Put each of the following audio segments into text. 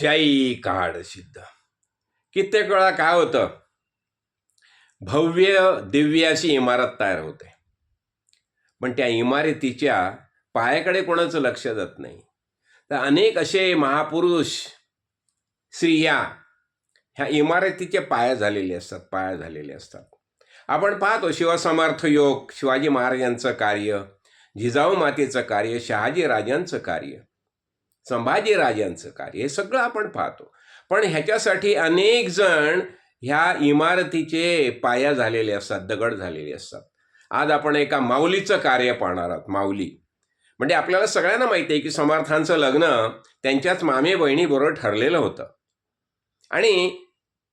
जय काळ सिद्ध. कित्येक वेळा काय होतं? भव्य दिव्य अशी इमारत तयार होते. पण त्या इमारतीच्या पायाकडे कोणाचं लक्ष जात नाही. तर अनेक असे महापुरुष स्त्रिया ह्या इमारतीच्या पाया झालेले असतात पाया झालेले असतात. आपण पाहतो शिवसमर्थ योग शिवाजी महाराजांचं कार्य जिजाऊ मातेचं कार्य शहाजी राजांचं कार्य. संभाजीराजांचं कार्य हे सगळं आपण पाहतो. पण ह्याच्यासाठी अनेक जण ह्या इमारतीचे पाया झालेले असतात दगड झालेले असतात. आज आपण एका माऊलीचं कार्य पाहणार आहोत माऊली. म्हणजे आपल्याला सगळ्यांना माहिती आहे की समर्थांचं लग्न त्यांच्याच मामे बहिणीबरोबर ठरलेलं होतं. आणि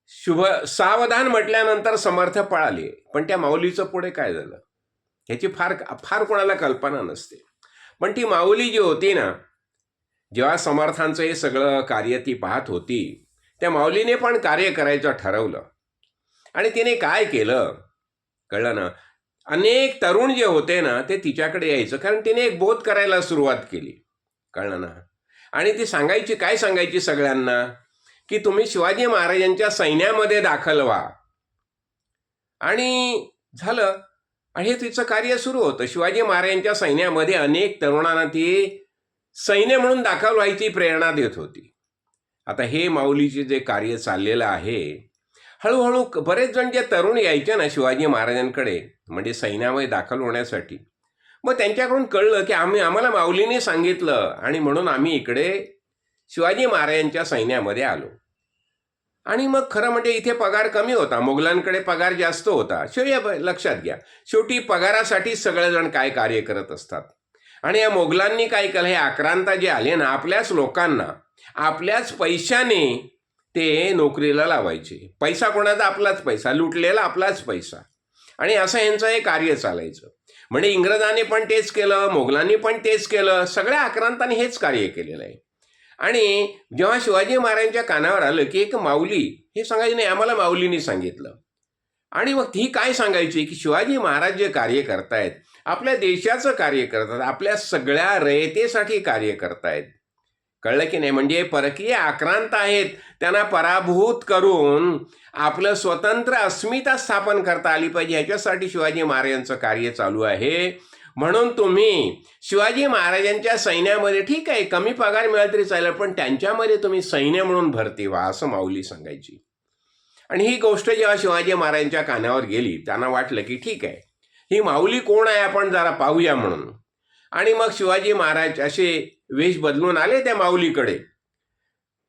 शुभ सावधान म्हटल्यानंतर समर्थ पळाले. पण त्या माऊलीचं पुढे काय झालं? ह्याची फार फार कोणाला कल्पना नसते. पण ती माऊली जी होती ना जेव्हा समर्थांचं हे सगळं कार्य ती पाहत होती त्या माऊलीने पण कार्य करायचं ठरवलं. आणि तिने काय केलं? कळलं ना? अनेक तरुण जे होते ना ते तिच्याकडे यायचं कारण तिने एक बोध करायला सुरुवात केली. कळलं ना? आणि ती सांगायची काय सांगायची सगळ्यांना? की तुम्ही शिवाजी महाराजांच्या सैन्यामध्ये दाखल व्हा. आणि झालं. आणि हे तिचं कार्य सुरू होतं. शिवाजी महाराजांच्या सैन्यामध्ये अनेक तरुणांना ती सैन्य म्हणून दाखल व्हायची प्रेरणा देत होती. आता हे माऊलीचे जे कार्य चाललेलं आहे हळूहळू बरेच जण जे तरुण यायचे ना शिवाजी महाराजांकडे म्हणजे सैन्यामध्ये दाखल होण्यासाठी मग त्यांच्याकडून कळलं की आम्ही आम्हाला माऊलीने सांगितलं आणि म्हणून आम्ही इकडे शिवाजी महाराजांच्या सैन्यामध्ये आलो. आणि मग खरं म्हणजे इथे पगार कमी होता मुघलांकडे पगार जास्त होता. शेवटी लक्षात घ्या. शेवटी पगारासाठी सगळेजण काय कार्य करत असतात? आणि या मोगलांनी काय केलं? हे आक्रांता जे आले ना आपल्याच लोकांना आपल्याच पैशाने ते नोकरीला लावायचे. पैसा कोणाचा? आपलाच पैसा. लुटलेला आपलाच पैसा. आणि असं यांचं हे कार्य चालायचं. म्हणजे इंग्रजांनी पण तेच केलं मोगलांनी पण तेच केलं. सगळ्या आक्रांतांनी हेच कार्य केलेलं आहे. आणि जेव्हा शिवाजी महाराजांच्या कानावर आलं की एक माऊली हे सांगायचं नाही आम्हाला माऊलीने सांगितलं. आणि मग ती काय सांगायची? की शिवाजी महाराज जे कार्य करतायत आपल्या देशाचं कार्य करतात आपल्या सगळ्या रयतेसाठी कार्य करतायत. कळलं की नाही? म्हणजे परकीय आक्रांत आहेत. त्यांना पराभूत करून आपलं स्वतंत्र अस्मिता स्थापन करता आली पाहिजे. ह्याच्यासाठी शिवाजी महाराजांचं कार्य चालू आहे. म्हणून तुम्ही शिवाजी महाराजांच्या सैन्यामध्ये ठीक आहे कमी पगार मिळाला तरी चालेल पण त्यांच्यामध्ये तुम्ही सैन्य म्हणून भरती व्हा असं माऊली सांगायची. आणि ही गोष्ट जेव्हा शिवाजी महाराजांच्या कानावर गेली त्यांना वाटलं की ठीक आहे ही माऊली कोण आहे आपण जरा पाहूया म्हणून. आणि मग शिवाजी महाराज असे वेश बदलून आले त्या माऊलीकडे.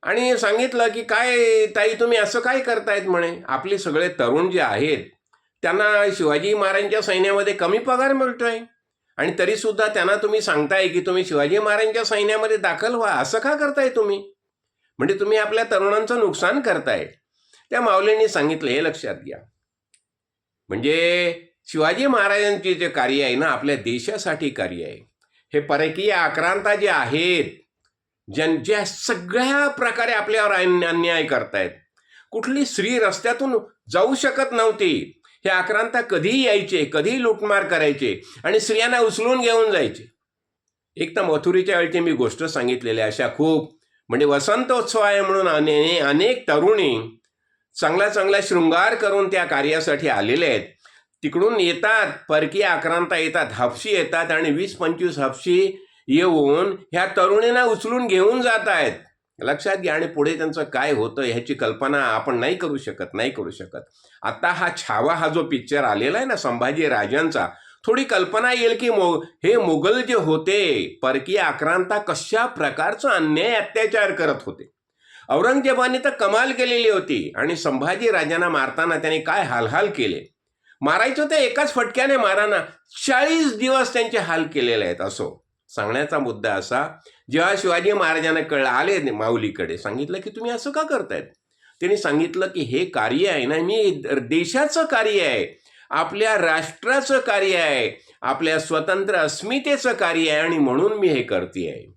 आणि सांगितलं की काय ताई तुम्ही असं काय करतायत? म्हणे. आपले सगळे तरुण जे आहेत त्यांना शिवाजी महाराजांच्या सैन्यामध्ये कमी पगार मिळतोय. आणि तरी सुद्धा त्यांना तुम्ही सांगताय की तुम्ही शिवाजी महाराजांच्या सैन्यामध्ये दाखल व्हा. असं का करताय तुम्ही? म्हणजे तुम्ही आपल्या तरुणांचं नुकसान करताय. त्या माऊलींनी सांगितलं हे लक्षात घ्या. म्हणजे शिवाजी महाराजांचे जे कार्य आहे ना आपल्या देशासाठी कार्य आहे. हे परकीय आक्रांता जे आहेत ज्यांच्या ज्या सगळ्या प्रकारे आपल्यावर अन्य- अन्याय करतायत. कुठली स्त्री रस्त्यातून जाऊ शकत नव्हती. हे आक्रांता कधीही यायचे कधीही लुटमार करायचे आणि स्त्रियांना उचलून घेऊन जायचे. एक तर मथुरीच्या वेळची मी गोष्ट सांगितलेली अशा खूप म्हणजे वसंतोत्सव आहे म्हणून अने अनेक तरुणी चांगला चांगला शृंगार करून त्या कार्यासाठी आलेले आहेत. तिकडून येतात परकीय आक्रांता येतात हापशी येतात आणि वीस पंचवीस हापशी येऊन ह्या तरुणींना उचलून घेऊन जात आहेत. लक्षात घ्या आणि पुढे त्यांचं काय होतं ह्याची कल्पना आपण नाही करू शकत नाही करू शकत. आता हा छावा हा जो पिक्चर आलेला आहे ना संभाजी राजांचा थोडी कल्पना येईल की मो हे मुघल जे होते परकीय आक्रांता कशा प्रकारचा अन्याय अत्याचार करत होते. औरंगजेबाने तर कमाल केलेली होती आणि संभाजी राजांना मारताना त्याने काय हालहाल केले? मारायचं ते एकाच फटक्याने माराना. चाळीस दिवस त्यांचे हाल केलेले आहेत असो. सांगण्याचा मुद्दा असा जेव्हा शिवाजी महाराजांना कळलं आले माऊलीकडे सांगितलं की तुम्ही असं का करतायत? त्यांनी सांगितलं की हे कार्य आहे ना मी देशाचं कार्य आहे आपल्या राष्ट्राचं कार्य आहे आपल्या स्वतंत्र अस्मितेचं कार्य आहे आणि म्हणून मी हे करते आहे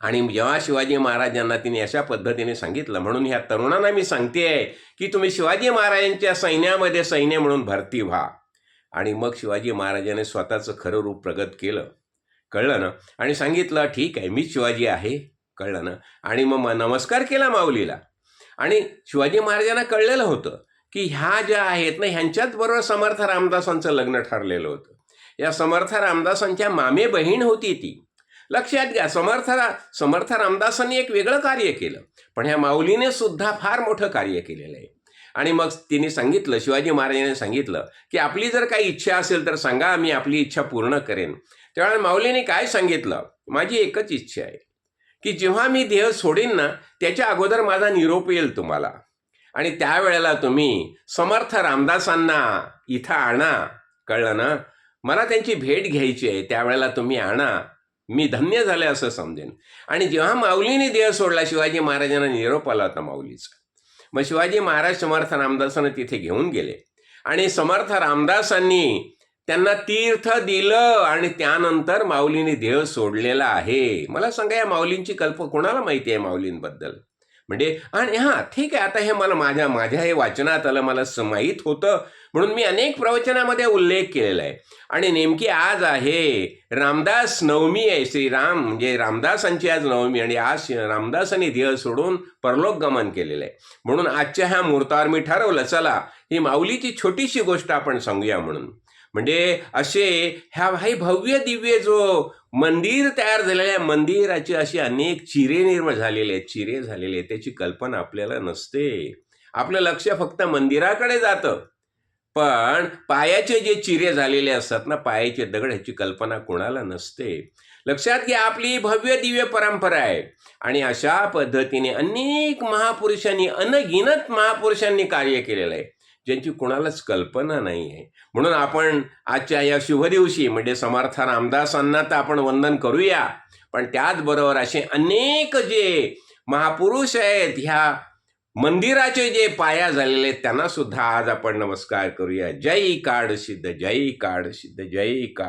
आणि जेव्हा शिवाजी महाराजांना तिने अशा पद्धतीने सांगितलं म्हणून ह्या तरुणांना मी सांगते आहे की तुम्ही शिवाजी महाराजांच्या सैन्यामध्ये सैन्य म्हणून भरती व्हा. आणि मग शिवाजी महाराजांनी स्वतःचं खरं रूप प्रगत केलं. कळलं ना? आणि सांगितलं ठीक आहे मी शिवाजी आहे. कळलं ना? आणि मग नमस्कार केला माऊलीला. आणि शिवाजी महाराजांना कळलेलं होतं की ह्या ज्या आहेत ना ह्यांच्याच बरोबर समर्थ रामदासांचं लग्न ठरलेलं होतं. या समर्थ रामदासांच्या मामे बहीण होती ती. लक्षात घ्या समर्थ रा समर्थ रामदासांनी एक वेगळं कार्य केलं. पण ह्या माऊलीने सुद्धा फार मोठं कार्य केलेलं आहे. आणि मग तिने सांगितलं शिवाजी महाराजांनी सांगितलं की आपली जर काही इच्छा असेल तर सांगा मी आपली इच्छा पूर्ण करेन. त्यावेळेला माऊलीने काय सांगितलं? माझी एकच इच्छा आहे की जेव्हा मी देह सोडेन ना त्याच्या अगोदर माझा निरोप येईल तुम्हाला. आणि त्यावेळेला तुम्ही समर्थ रामदासांना इथं आणा. कळलं ना? मला त्यांची भेट घ्यायची आहे त्यावेळेला तुम्ही आणा. मी धन्य झाले असं समजेन. आणि जेव्हा माऊलीने देह सोडला शिवाजी महाराजांना निरोप आला होता माऊलीचा. मग शिवाजी महाराज समर्थ रामदासांना तिथे घेऊन गेले. आणि समर्थ रामदासांनी त्यांना तीर्थ दिलं आणि त्यानंतर माऊलीने देह सोडलेला आहे. मला सांगा या माऊलींची कल्प कोणाला माहिती आहे माऊलींबद्दल? म्हणजे आणि हां ठीक आहे आता हे मला माझ्या माझ्या हे वाचनात आलं मला स- माहीत होतं. म्हणून मी अनेक प्रवचनामध्ये उल्लेख केलेला आहे. आणि नेमकी आज आहे रामदास नवमी आहे श्रीराम म्हणजे रामदासांची आज नवमी आणि आज रामदासांनी देह सोडून परलोक गमन केलेलं आहे. म्हणून आजच्या ह्या मुहूर्तावर मी ठरवलं चला ही माऊलीची छोटीशी गोष्ट आपण सांगूया म्हणून. म्हणजे असे ह्या भाई भव्य दिव्य जो मंदिर तयार झालेल्या मंदिराची अशी अनेक चिरे निर्माण झालेले आहेत चिरे झालेले आहेत त्याची कल्पना आपल्याला नसते. आपलं लक्ष फक्त मंदिराकडे जातं. पण पायाचे जे चिरे झालेले असतात ना पायाचे दगड ह्याची कल्पना कोणाला नसते. लक्षात घ्या आपली भव्य दिव्य परंपरा आहे. आणि अशा पद्धतीने अनेक महापुरुषांनी अनगिनत महापुरुषांनी कार्य केलेलं आहे. ज्यांची कोणालाच कल्पना नाही आहे म्हणून आपण आजच्या या शुभ दिवशी म्हणजे समर्थ रामदासांना तर आपण वंदन करूया. पण त्याचबरोबर असे अनेक जे महापुरुष आहेत ह्या मंदिराचे जे पाया झालेले आहेत त्यांना सुद्धा आज आपण नमस्कार करूया. जय काड सिद्ध जय काड सिद्ध जय काड